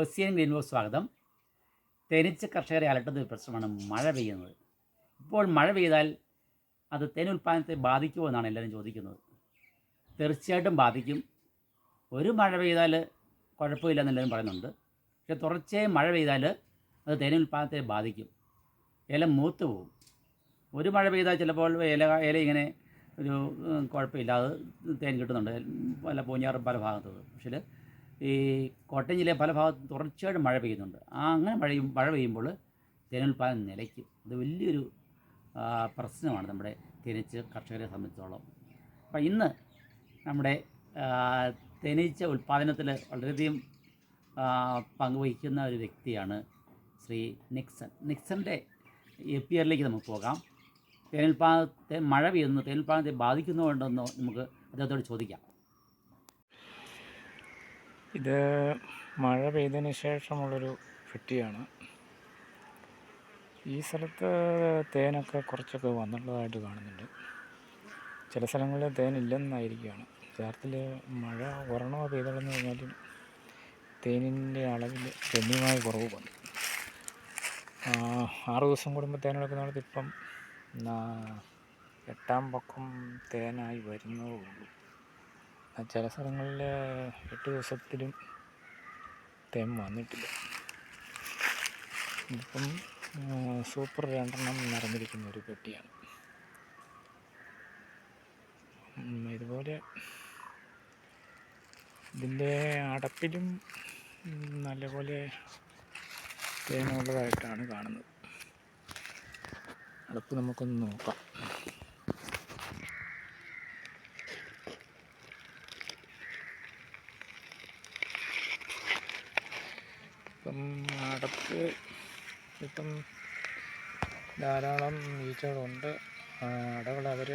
ഓസിയൻ green box സ്വാഗതം. തേനീച്ച കർഷകരെ അലട്ടുന്ന ഒരു പ്രശ്നമാണ്. മഴ പെയ്യുന്നത്. ഇപ്പോൾ മഴ പെയ്താൽ അത് തേൻ ഉൽപ്പാദനത്തെ ബാധിക്കുമോ എന്നാണ് എല്ലാവരും ചോദിക്കുന്നത്. തീർച്ചയായിട്ടും ബാധിക്കും. ഒരു മഴ പെയ്താൽ കുഴപ്പമില്ല എന്നെല്ലാവരും പറയുന്നുണ്ട്. പക്ഷേ തുടർച്ചയായി മഴ പെയ്താൽ അത് തേൻ ഉൽപ്പാദനത്തെ ബാധിക്കും. ഇല മൂത്ത് പോകും ഒരു മഴ പെയ്താൽ ചിലപ്പോൾ ഇല ഇല ഇങ്ങനെ ഒരു കുഴപ്പമില്ലാതെ തേൻ കിട്ടുന്നുണ്ട്. പല പൂഞ്ഞാറും പല ഭാഗത്തും. പക്ഷേ ഈ കോട്ടയം ജില്ലയിൽ പല ഭാഗത്തും തുടർച്ചയായിട്ട് മഴ പെയ്യുന്നുണ്ട്. ആ അങ്ങനെ മഴ മഴ പെയ്യുമ്പോൾ തേനുൽപാദനം നിലയ്ക്കും. അത് വലിയൊരു പ്രശ്നമാണ് നമ്മുടെ തേനീച്ച കർഷകരെ സംബന്ധിച്ചോളം. അപ്പം ഇന്ന് നമ്മുടെ തേനീച്ച ഉൽപ്പാദനത്തിൽ വളരെയധികം പങ്കുവഹിക്കുന്ന ഒരു വ്യക്തിയാണ് ശ്രീ നിക്സൺ. നിക്സന്റെ എപ്പിയറിലേക്ക് നമുക്ക് പോകാം. തേനുൽപാദനത്തെ മഴ പെയ്യുന്നു തേനുൽപാദനത്തെ ബാധിക്കുന്നുണ്ടെന്നോ നമുക്ക് അദ്ദേഹത്തോട് ചോദിക്കാം. ഇത് മഴ പെയ്തതിന് ശേഷമുള്ളൊരു പെട്ടിയാണ്. ഈ സ്ഥലത്ത് തേനൊക്കെ കുറച്ചൊക്കെ വന്നുള്ളതായിട്ട് കാണുന്നുണ്ട്. ചില സ്ഥലങ്ങളിൽ തേനില്ലെന്നായിരിക്കുകയാണ്. യഥാർത്ഥത്തിൽ മഴ ഉറണോ പെയ്തോളെന്ന് കഴിഞ്ഞാലും തേനിന്റെ അളവിൽ ഗണ്യമായ കുറവ് വന്നു. ആറു ദിവസം കൂടുമ്പോൾ തേൻ എടുക്കുന്നിടത്ത് ഇപ്പം എട്ടാം പക്കം തേനായി വരുന്നതേ ഉള്ളൂ. ചില സ്ഥലങ്ങളിൽ എട്ട് ദിവസത്തിലും തേൻ വന്നിട്ടില്ല. ഇപ്പം സൂപ്പർ രണ്ടെണ്ണം നിറഞ്ഞിരിക്കുന്ന ഒരു പെട്ടിയാണ്. ഇതുപോലെ ഇതിന്റെ അടപ്പിലും നല്ലപോലെ തേനുള്ളതായിട്ടാണ് കാണുന്നത്. അടപ്പ് നമുക്കൊന്ന് നോക്കാം. ഇപ്പം അടപ്പ് ഇപ്പം ധാരാളം ഈച്ചകളുണ്ട് അടകൾ അവർ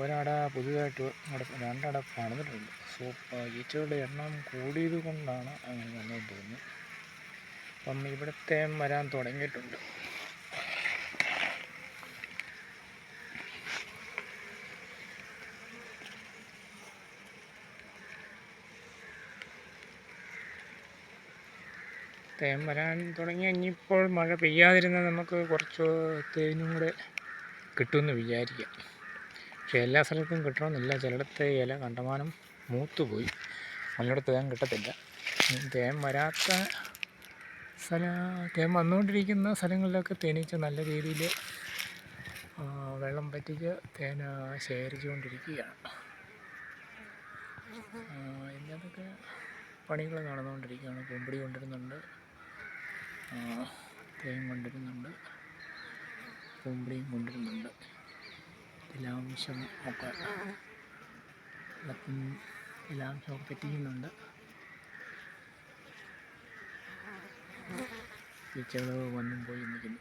ഒരട പുതിയതായിട്ട് അടപ്പ് രണ്ടട പണിതിട്ടുണ്ട്. സോ ഈച്ചകളുടെ എണ്ണം കൂടിയത് കൊണ്ടാണ് അങ്ങനെ വന്നതെന്ന് തോന്നുന്നു. അപ്പം ഇവിടുത്തെ വരാൻ തുടങ്ങിയിട്ടുണ്ട്. തേൻ വരാൻ തുടങ്ങി ഇനിയിപ്പോൾ മഴ പെയ്യാതിരുന്നാൽ നമുക്ക് കുറച്ച് തേനും കൂടെ കിട്ടുമെന്ന് വിചാരിക്കാം. പക്ഷേ എല്ലാ സ്ഥലത്തും കിട്ടണമെന്നില്ല. ചിലയിടത്ത് ഇല കണ്ടമാനം മൂത്തുപോയി. പലയിടത്ത് തേൻ കിട്ടത്തില്ല. തേൻ വരാത്ത സ്ഥല തേൻ വന്നുകൊണ്ടിരിക്കുന്ന സ്ഥലങ്ങളിലൊക്കെ തേനീച്ച നല്ല രീതിയിൽ വെള്ളം പറ്റിച്ച് തേൻ ശേഖരിച്ചുകൊണ്ടിരിക്കുകയാണ്. ഇതിനകത്തൊക്കെ പണികൾ നടന്നുകൊണ്ടിരിക്കുകയാണ്. കുമ്പിടി കൊണ്ടിരുന്നുണ്ട്. തേൻ കൊണ്ടിരുന്നുണ്ട് പൂമ്പടിയും കൊണ്ടിരുന്നുണ്ട് ജലാംശം ഒക്കെ വെള്ളത്തിൽ ജലാംശമൊക്കെ പറ്റിക്കുന്നുണ്ട്. ഈച്ചകൾ വന്നും പോയി നിൽക്കുന്നു.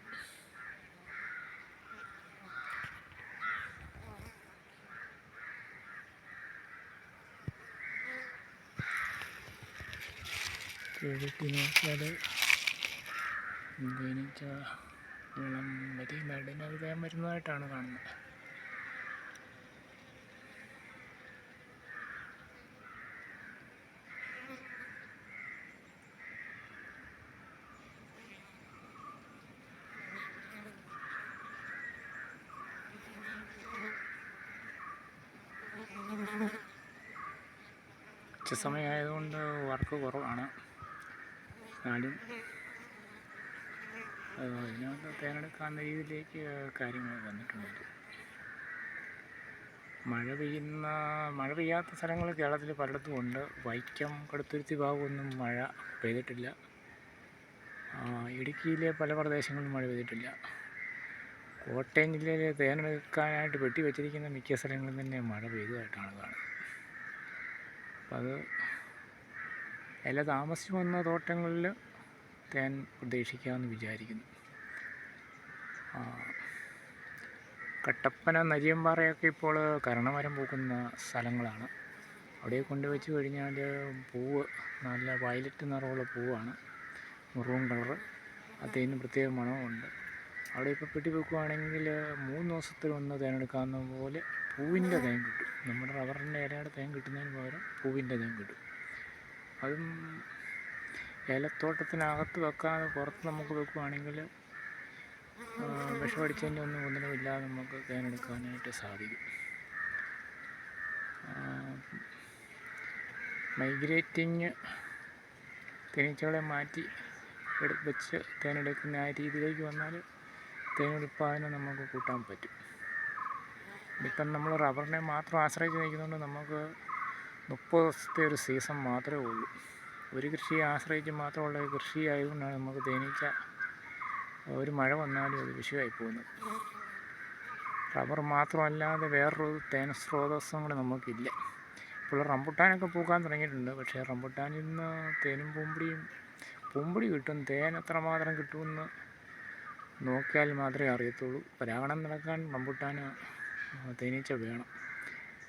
വെട്ടി നോക്കിയാൽ തേനീച്ച വെള്ളം വരി നടുന്നത് തേൻ വരുന്നതായിട്ടാണ് കാണുന്നത്. ഉച്ചസമയമായതുകൊണ്ട് വർക്ക് കുറവാണ്. എന്നാലും ഇതിനകത്ത് തേനെടുക്കാവുന്ന രീതിയിലേക്ക് കാര്യങ്ങൾ വന്നിട്ടുണ്ട്. മഴ പെയ്യുന്ന മഴ പെയ്യാത്ത സ്ഥലങ്ങൾ കേരളത്തിൽ പലയിടത്തും ഉണ്ട്. വൈക്കം കടുത്തുരുത്തി ഭാഗമൊന്നും മഴ പെയ്തിട്ടില്ല. ഇടുക്കിയിലെ പല പ്രദേശങ്ങളിലും മഴ പെയ്തിട്ടില്ല. കോട്ടയം ജില്ലയിൽ തേനെടുക്കാനായിട്ട് വെട്ടി വെച്ചിരിക്കുന്ന മിക്ക സ്ഥലങ്ങളിൽ തന്നെ മഴ പെയ്തതായിട്ടാണ് കാണുന്നത്. അപ്പം അത് എല്ലാ താമസിച്ച് വന്ന തോട്ടങ്ങളിൽ തേൻ പ്രതീക്ഷിക്കാമെന്ന് വിചാരിക്കുന്നു. കട്ടപ്പന നരിയമ്പാറയൊക്കെ ഇപ്പോൾ കരണമരം പൂക്കുന്ന സ്ഥലങ്ങളാണ്. അവിടെ കൊണ്ടുവച്ച് കഴിഞ്ഞാൽ പൂവ് നല്ല വയലറ്റ് നിറമുള്ള പൂവാണ്. മെറൂൺ കളറ് അതിന് പ്രത്യേക മണമുണ്ട് അവിടെ ഇപ്പോൾ പെട്ടി വെക്കുകയാണെങ്കിൽ മൂന്ന് ദിവസത്തിൽ ഒന്ന് തേനെടുക്കാവുന്ന പോലെ പൂവിന്റെ തേൻ കിട്ടും. നമ്മുടെ റബ്ബറിന്റെ ഇലയുടെ തേൻ കിട്ടുന്നതിന് പകരം പൂവിന്റെ തേൻ കിട്ടും. അതും ഏലത്തോട്ടത്തിനകത്ത് വെക്കാതെ പുറത്ത് നമുക്ക് വെക്കുവാണെങ്കിൽ വിഷമടിച്ചതിന്റെ ഒന്നും ഗുണനമില്ലാതെ നമുക്ക് തേനെടുക്കാനായിട്ട് സാധിക്കും. മൈഗ്രേറ്റിങ് തേനീച്ചകളെ മാറ്റി വെച്ച് തേനെടുക്കുന്ന ആ രീതിയിലേക്ക് വന്നാൽ തേൻ ഉൽപ്പാദനം നമുക്ക് കൂട്ടാൻ പറ്റും. ഇപ്പം നമ്മൾ റബ്ബറിനെ മാത്രം ആശ്രയിച്ച് നിൽക്കുന്നതുകൊണ്ട് നമുക്ക് മുപ്പത് ദിവസത്തെ ഒരു സീസൺ മാത്രമേ ഉള്ളൂ. ഒരു കൃഷിയെ ആശ്രയിച്ച് മാത്രമുള്ള കൃഷി ആയതുകൊണ്ടാണ് നമുക്ക് തേനീച്ച ഒരു മഴ വന്നാലും അത് വിഷയമായി പോകുന്നത്. റബ്ബർ മാത്രമല്ലാതെ വേറൊരു തേൻ സ്രോതസ്സും കൂടെ നമുക്കില്ല. ഇപ്പോൾ റംബുട്ടാനൊക്കെ പൂക്കാൻ തുടങ്ങിയിട്ടുണ്ട്. പക്ഷേ റംബുട്ടാനിൽ നിന്ന് തേനും പൂമ്പൊടിയും പൂമ്പൊടി കിട്ടും. തേൻ എത്രമാത്രം കിട്ടുമെന്ന് നോക്കിയാൽ മാത്രമേ അറിയത്തുള്ളൂ. പരാഗണം നടക്കാൻ റംബുട്ടാന് തേനീച്ച വേണം.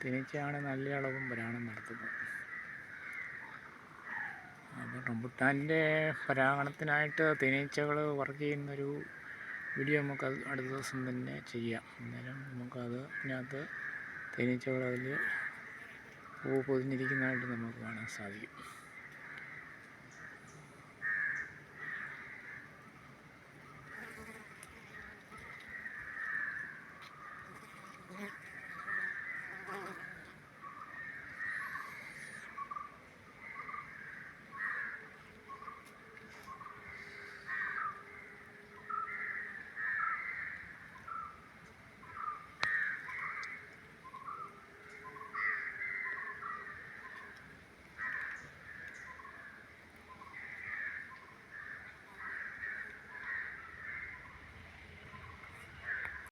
തേനീച്ചയാണ് നല്ല അളവും പരാഗണം നടത്തുന്നത്. അപ്പോൾ റംബുട്ടാന്റെ പരാഗണത്തിനായിട്ട് തേനീച്ചകൾ വർക്ക് ചെയ്യുന്നൊരു വീഡിയോ നമുക്ക് അടുത്ത ദിവസം തന്നെ ചെയ്യാം. അന്നേരം നമുക്കത് അതിനകത്ത് തേനീച്ചകൾ അതിൽ പൂ പൊതിഞ്ഞിരിക്കുന്നതായിട്ട് നമുക്ക് കാണാൻ സാധിക്കും.